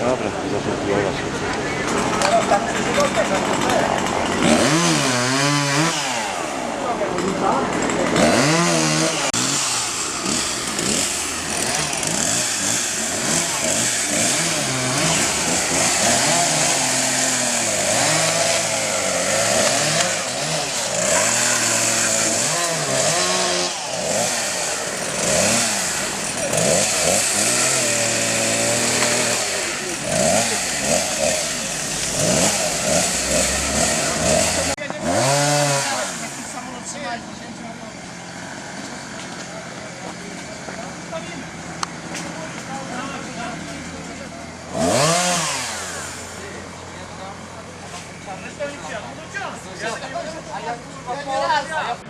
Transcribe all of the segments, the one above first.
Dobra, zaczął próbować.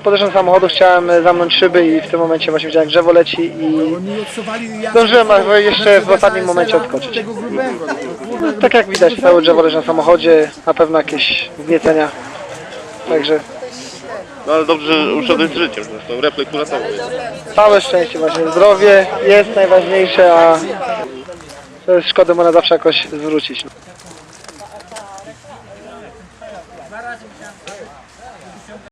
Podeszłem samochodu, chciałem e, zamknąć szyby i w tym momencie właśnie widziałem, drzewo leci i zdążyłem jeszcze w ostatnim momencie odskoczyć. No, tak jak widać, całe drzewo leży na samochodzie, na pewno jakieś wzniecenia, także... No ale dobrze, że uszedłeś z życiem, zresztą refleks uratował. Całe szczęście właśnie, zdrowie jest najważniejsze, a szkodę można zawsze jakoś zwrócić. Vai lá, Sebastião.